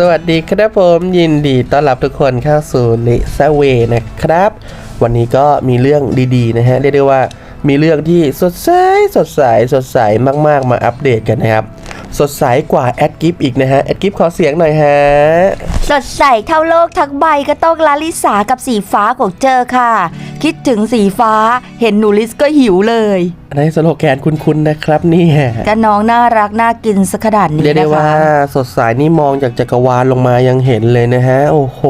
สวัสดีครับผมยินดีต้อนรับทุกคนเข้าสู่ลิซาเวนะครับ วันนี้ก็มีเรื่องดีๆนะฮะเรียกได้ว่ามีเรื่องที่สดใสสดใสสดใสมากๆ มาอัปเดตกันนะครับ สดใสกว่าแอดกิฟอีกนะฮะแอดกิฟขอเสียงหน่อยฮะ สดใสเท่าโลกทั้งใบก็ต้องลาลิสากับสีฟ้าของเจอค่ะ คิดถึงสีฟ้า เห็นหนูลิสก็หิวเลยอันนี้สโลแกนคุณๆนะครับนี่ก็น้องน่ารักน่ากินสักขนาดนี้เรียกได้นะว่าคะสดใสนี่มองจากจักรวาลลงมายังเห็นเลยนะฮะ โอ้โห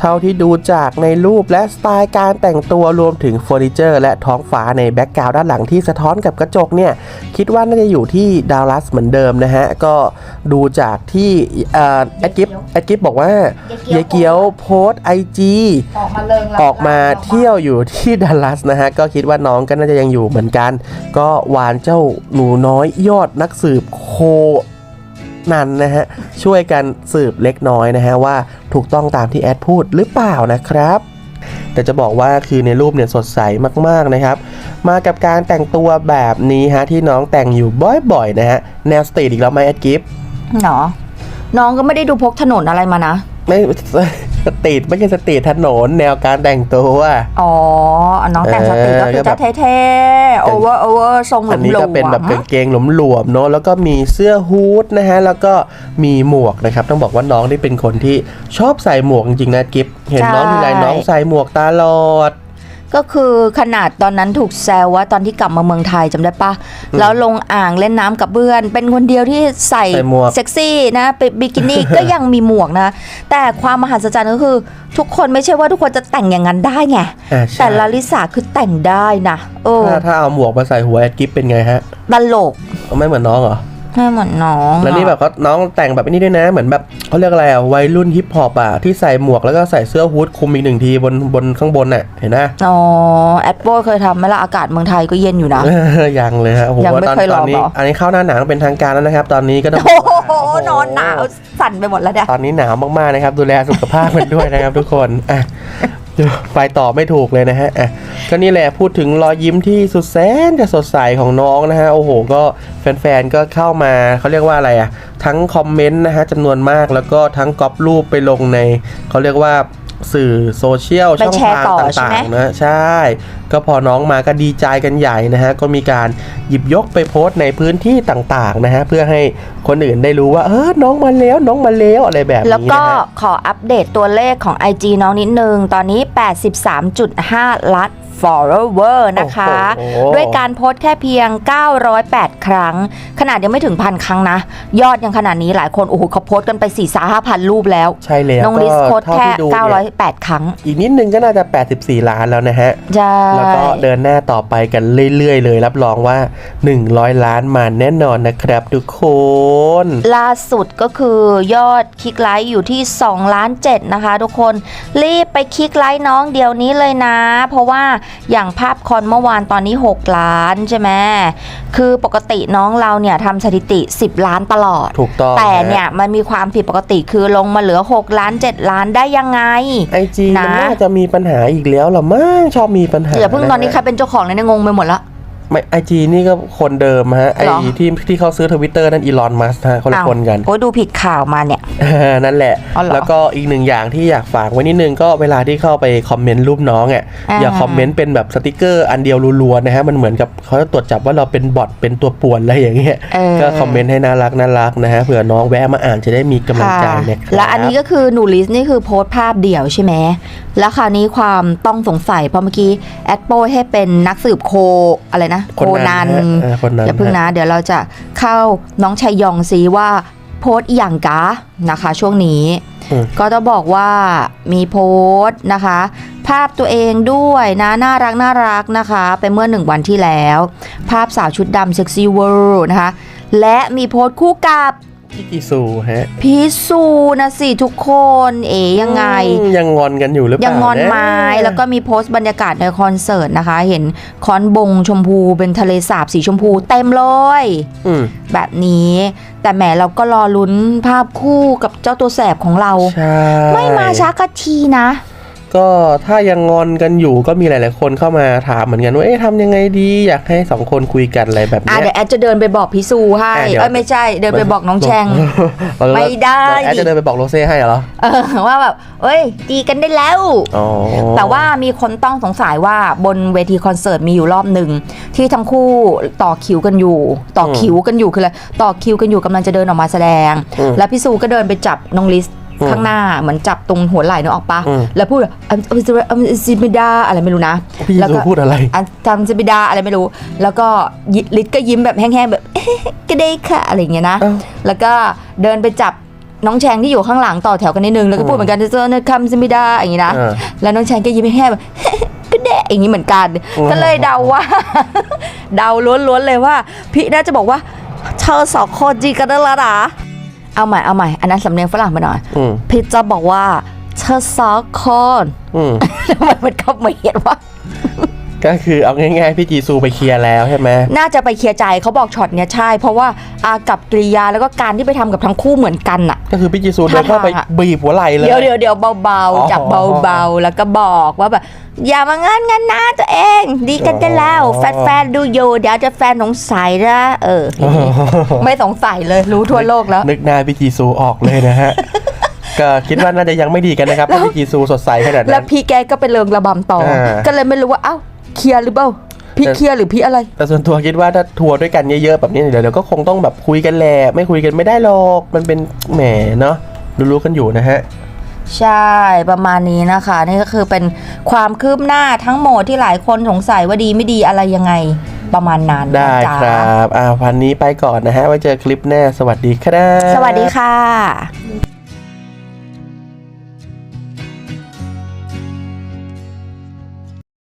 เท่าที่ดูจากในรูปและสไตล์การแต่งตัวรวมถึงเฟอร์นิเจอร์ และท้องฟ้าในแบ็กกราวด์ด้านหลังที่สะท้อนกับกระจกเนี่ยคิดว่าน่าจะอยู่ที่ดาวลัสเหมือนเดิมนะฮะ ก็ดูจากที่เอ่อแอดกิฟแอดกิฟบอกว่ายายเกียวโพสไอจีออกมาเริงออกมาเที่ยวอยู่ที่ดัลลัสนะฮะ ก็คิดว่าน้องก็น่าจะยังอยู่เหมือนกัน ก็วานเจ้าหนูน้อยยอดนักสืบโค นันนะฮะช่วยกันสืบเล็กน้อยนะฮะว่าถูกต้องตามที่แอดพูดหรือเปล่านะครับ แต่จะบอกว่าคือในรูปเนี่ยสดใสมากๆนะครับ มากับการแต่งตัวแบบนี้ฮะที่น้องแต่งอยู่บ่อยๆนะฮะแนวสตรีทอีกแล้วไหมแอดกิฟเนาะน้องก็ไม่ได้ดูพกถนนอะไรมานะไม่ส ตรีทไม่ใช่สตรีทถนนแนวการแต่งตัว อ๋อ น้องแต่งสติก็คือเออก็แบจะบเท่ๆโอเวอร์โอเวอร์ทรงหลอันนี้วก็มเป็นแบบๆกางเกงหลวมๆเนาะแล้วก็มีเสื้อฮูดนะฮะ แล้วก็มีหมวกนะครับ ต้องบอกว่าน้องนี่เป็นคนที่ชอบใส่หมวกจริงๆนะกิฟเห็นน้องทีไรน้องใส่หมวกตลอด ก็คือขนาดตอนนั้นถูกแซวว่าตอนที่กลับมาเมืองไทยจำได้ปะแล้วลงอ่างเล่นน้ำกับเพื่อน เป็นคนเดียวที่ใส่ใส่หมวก เซ็กซี่นะเป็นบิกินี่ ก็ยังมีหมวกนะ แต่ความมหัศจรรย์ก็คือ ทุกคนไม่ใช่ว่าทุกคนจะแต่งอย่างนั้นได้ไง อ่าใช่แต่ลาลิสาคือแต่งได้นะเออถ้าถ้าเอาหมวกมาใส่หัวแอดกิฟเป็นไงฮะตลก ไม่เหมือนน้องเหรอ ให้เหมือนน้องแล้วนี่แบบเขาน้องแต่งแบบนี้ด้วยนะ เหมือนแบบเขาเรียกอะไรอะวัยรุ่นฮิปฮอปอะที่ใส่หมวกแล้วก็ใส่เสื้อฮูดคลุมอีกหนึ่งทีบนบนข้างบนน่ะเห็นไหมอ๋อแอดโบเคยทำไหมล่ะอากาศเมืองไทยก็เย็นอยู่นะยังเลยฮะโอ้โหยังไม่ตอนเคยลตอองนนี้ เหรออันนี้เข้าหน้าหนาวเป็นทางการแล้วนะครับ ตอนนี้ก็ต้องโอ้โหโอ้โหนอนหนาวสั่นไปหมดแล้วเนี่ย ตอนนี้หนาวมากๆนะครับ ดูแลสุขภาพกันด้วยนะครับทุกคนอะไปต่อไม่ถูกเลยนะฮะอะ ก็นี่แหละพูดถึงรอยยิ้มที่สุดแสนจะสดใสของน้องนะฮะโอ้โห ก็แฟนๆก็เข้ามาเขาเรียกว่าอะไรอะทั้งคอมเมนต์นะฮะจำนวนมากแล้วก็ทั้งก๊อปรูปไปลงในเขาเรียกว่าสื่อโซเชียลไปช่องแชร์ทางต่อตใช่่าไหมงๆนะใช่ ก็พอน้องมาก็ดีใจกันใหญ่นะฮะ ก็มีการหยิบยกไปโพสต์ในพื้นที่ต่างๆนะฮะ เพื่อให้คนอื่นได้รู้ว่า เออน้องมาแล้วน้องมาแล้วอะไรแบบนี้แล้วก็นะฮะขออัปเดตตัวเลขของ IG น้องนิดนึง ตอนนี้ 83.5 ล้าน follower นะคะ โอ้โห ด้วยการโพสต์แค่เพียง 908 ครั้ง ขนาดยังไม่ถึงพันครั้งนะ ยอดยังขนาดนี้หลายคน โอ้โหเขาโพสต์กันไป4 5 5พันรูปแล้ว ใช่แล้วน้องลิสโพสต์เท่าแค่ที่ดูเนี่ย908 ครั้ง อีกนิดนึงก็น่าจะ 84 ล้านแล้วนะฮะ ใช่ แล้วก็เดินหน้าต่อไปกันเรื่อย ๆ เลย รับรองว่า 100 ล้านมาแน่นอนนะครับทุกคน ล่าสุดก็คือยอดคลิกไลค์อยู่ที่2ล้าน7นะคะ ทุกคนรีบไปคลิกไลค์น้องเดี๋ยวนี้เลยนะ เพราะว่าอย่างภาพคอนเมื่อวานตอนนี้ 6 ล้านใช่ไหมคือปกติน้องเราเนี่ยทำสถิติ 10 ล้านตลอด ถูกต้องแต่เนี่ยมันมีความผิดปกติคือลงมาเหลือ 6 ล้าน 7 ล้านได้ยังไงไอจีนะมันน่าจะมีปัญหาอีกแล้วเหรอมั้งชอบมีปัญหาอย่าเพิ่งตอนนี้ใครเป็นเจ้าของเลยเนี่ยงงไปหมดละ ไม่ไอจีนี่ก็คนเดิมฮะ ไอเหรอ ที่ที่เขาซื้อทวิตเตอร์นั่นอีลอนมัสฮะคนละอ้าวคนกัน โอ้ยดูผิดข่าวมาเนี่ยนั่นแหละ อ๋อเหรอแล้วก็อีกหนึ่งอย่างที่อยากฝากไว้นิดนึงก็เวลาที่เข้าไปคอมเมนต์รูปน้องอะอ่า อย่าคอมเมนต์เป็นแบบสติกเกอร์อันเดียวรัวๆนะฮะ มันเหมือนกับเขาจะตรวจจับว่าเราเป็นบอทเป็นตัวป่วนอะไรอย่างเงี้ย เออก็คอมเมนต์ให้น่ารักน่ารักนะฮะเผื่อน้องแวะมาอ่านจะได้มีกำลังใจค่ะนะครับและอันนี้ก็คือหนูลิสนี่คือโพสต์ภาพเดี่ยวใช่ไหม แล้วคราวนี้ความต้องสงสัยเพราะเมื่อกี้แอดโปให้เป็นนักสืบโคอะไรนะโคนันฮะเออคนนั้นอย่าเพิ่งฮะนะ เดี๋ยวเราจะเข้าน้องชัยยองซีว่าโพสต์อหย่างกะนะคะ ช่วงนี้อืมก็จะบอกว่ามีโพสต์นะคะ ภาพตัวเองด้วยนะน่ารักน่ารักนะคะไปเมื่อหนึ่งวันที่แล้ว ภาพสาวชุดดำเซ็กซี่เวิร์นะคะ และมีโพสต์คู่กับ พี่กิซูฮะ พีสูนะสิทุกคนเอ๋ยังไง อืมยังงอนกันอยู่หรือเปล่ายังงอนไม้นะแล้วก็มีโพสต์บรรยากาศในคอนเสิร์ตนะคะ เห็นคอนบงชมพูเป็นทะเลสาบสีชมพูเต็มเลย อืมแบบนี้ แต่แหมเราก็รอลุ้นภาพคู่กับเจ้าตัวแสบของเรา ใช่ไม่มาช้าก็ทีนะ ก็ถ้ายังงอนกันอยู่ก็มีหลาย ๆ คนเข้ามาถามเหมือนกันว่าเอ๊ะทำยังไงดี อยากให้สองคนคุยกันอะไรแบบอะเนี้ยเดี๋ยวแอดจะเดินไปบอกพี่ซูให้อะเดี๋ยว เอ้ยไม่ใช่ เดินไปบอกน้องแชงเราจะไม่ได้แอดจะเดินไปบอกโรเซ่ให้เหรอเออว่าแบบเอ้ยดีกันได้แล้ว อ๋อแต่ว่ามีคนต้องสงสัยว่าบนเวทีคอนเสิร์ตมีอยู่รอบหนึ่งที่ทั้งคู่ต่อคิวกันอยู่ ต่อคิวกันอยู่คืออะไรต่อคิวกันอยู่กำลังจะเดินออกมาแสดง อืม แล้วพี่ซูก็เดินไปจับน้องลิสอืม ข้างหน้าเหมือนจับตรงหัวไหล่นึกออกปะอืมแล้วพูดอัมอัมอัมซิมิดาอะไรไม่รู้นะพี่แล้วซูก็พูดอะไรอันจำซิมิดาอะไรไม่รู้ แล้วก็ยิลิสก็ยิ้มแบบแห้งๆแบบก็ได้ค่ะอะไรอย่างเงี้ยนะอ้าวแล้วก็เดินไปจับน้องแชงที่อยู่ข้างหลังต่อแถวกันนิดนึงแล้วก็พูดเหมือนกันเจอนะคำซิมิดาอย่างงี้นะอ่าแล้วน้องแชงก็ยิ้มแห้งๆแบบก็แดะอย่างนี้เหมือนกันอืมก็เลยเดาว่า เดาล้วนๆเลยว่า พี่น่าจะบอกว่าเธอสองคนจีกันได้แล้วนะ เอาใหม่เอาใหม่ อันนั้นสำเนียงฝรั่งไปหน่อยอืม พี่จะบอกว่าเธอสองคนอืม ทำไมมันเข้ามาเห็นว่า ก็คือเอาง่ายๆ พี่จีซูไปเคลียร์แล้วใช่ไหมน่าจะไปเคลียร์ใจเขาบอกช็อตเนี้ยใช่ เพราะว่าอากับกริยาแล้วก็การที่ไปทำกับทั้งคู่เหมือนกันน่ะก็คือพี่จีซูเดินเข้าไปท่าทางอะ บีบหัวไหล่เลย เดี๋ยวเดี๋ยวเดี๋ยวเบาอ๋อ ๆจับเบาๆ แล้วก็บอกว่าแบบอย่ามางานงานนะตัวเอง ดีกันได้แล้วอ๋อแฟนๆดูอยู่เดี๋ยวจะแฟนสงสัยนะเออ ไม่สงสัยเลยรู้ทั่วโลกแล้ว นึกหน้าพี่จีซูออกเลยนะฮะ ก็คิดว่าน่าจะยังไม่ดีกันนะครับถ้าพี่จีซูสดใสขนาดแล้นั้วน พี่แกก็เป็นเริงระบำต่ออ่าก็เลยไม่รู้ว่าเอ้า เคลียร์หรือเปล่าพี่แต่เคลียร์หรือพี่อะไร แต่ส่วนตัวคิดว่าถ้าทัวร์ด้วยกันเยอะๆแบบนี้เดี๋ยวเดี๋ยวก็คงต้องแบบคุยกันแหละไม่คุยกันไม่ได้หรอกมันเป็นแหมเนาะรู้ๆกันอยู่นะฮะใช่ประมาณนี้นะคะ นี่ก็คือเป็นความคืบหน้าทั้งหมดที่หลายคนสงสัยว่าดีไม่ดีอะไรยังไงประมาณนั้นนะได้จ๊ะครับอ่าวันนี้ไปก่อนนะฮะไว้เจอคลิปหน้าสวัสดีครับ สวัสดีค่ะ